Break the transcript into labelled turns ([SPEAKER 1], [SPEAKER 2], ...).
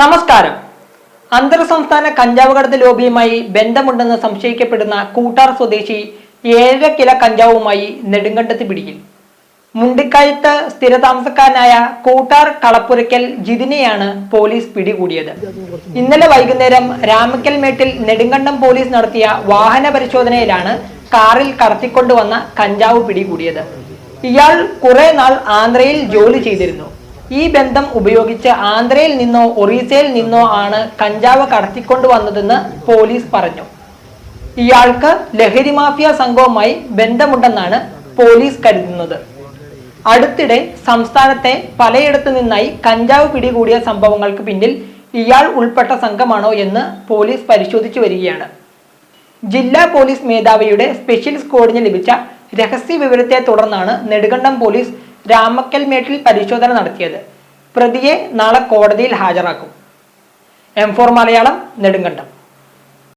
[SPEAKER 1] നമസ്കാരം. അന്തർ സംസ്ഥാന കഞ്ചാവ് കടത്ത് ലോബിയുമായി ബന്ധമുണ്ടെന്ന് സംശയിക്കപ്പെടുന്ന കൂട്ടാർ സ്വദേശി ഏഴര കില കഞ്ചാവുമായി നെടുങ്കണ്ടത്ത് പിടിയിൽ. മുണ്ടിക്കയത്ത് സ്ഥിരതാമസക്കാരനായ കൂട്ടാർ കളപ്പുരയ്ക്കൽ ജിതിനെയാണ് പോലീസ് പിടികൂടിയത്. ഇന്നലെ വൈകുന്നേരം രാമക്കൽ മേട്ടിൽ നെടുങ്കണ്ടം പോലീസ് നടത്തിയ വാഹന പരിശോധനയിലാണ് കാറിൽ കടത്തിക്കൊണ്ടുവന്ന കഞ്ചാവ് പിടികൂടിയത്. ഇയാൾ കുറെ നാൾ ആന്ധ്രയിൽ ജോലി ചെയ്തിരുന്നു. ഈ ബന്ധം ഉപയോഗിച്ച് ആന്ധ്രയിൽ നിന്നോ ഒറീസയിൽ നിന്നോ ആണ് കഞ്ചാവ് കടത്തിക്കൊണ്ടുവന്നതെന്ന് പോലീസ് പറഞ്ഞു. ഇയാൾക്ക് ലഹരി മാഫിയ സംഘവുമായി ബന്ധമുണ്ടെന്നാണ് പോലീസ് കരുതുന്നത്. അടുത്തിടെ സംസ്ഥാനത്തെ പലയിടത്തു നിന്നായി കഞ്ചാവ് പിടികൂടിയ സംഭവങ്ങൾക്ക് പിന്നിൽ ഇയാൾ ഉൾപ്പെട്ട സംഘമാണോ എന്ന് പോലീസ് പരിശോധിച്ചു വരികയാണ്. ജില്ലാ പോലീസ് മേധാവിയുടെ സ്പെഷ്യൽ സ്ക്വാഡിന് ലഭിച്ച രഹസ്യ വിവരത്തെ തുടർന്നാണ് നെടുകണ്ടം പോലീസ് രാമക്കൽമേട്ടിൽ പരിശോധന നടത്തിയത്. പ്രതിയെ നാളെ കോടതിയിൽ ഹാജരാക്കും. M four Malayalam Nedumkandam.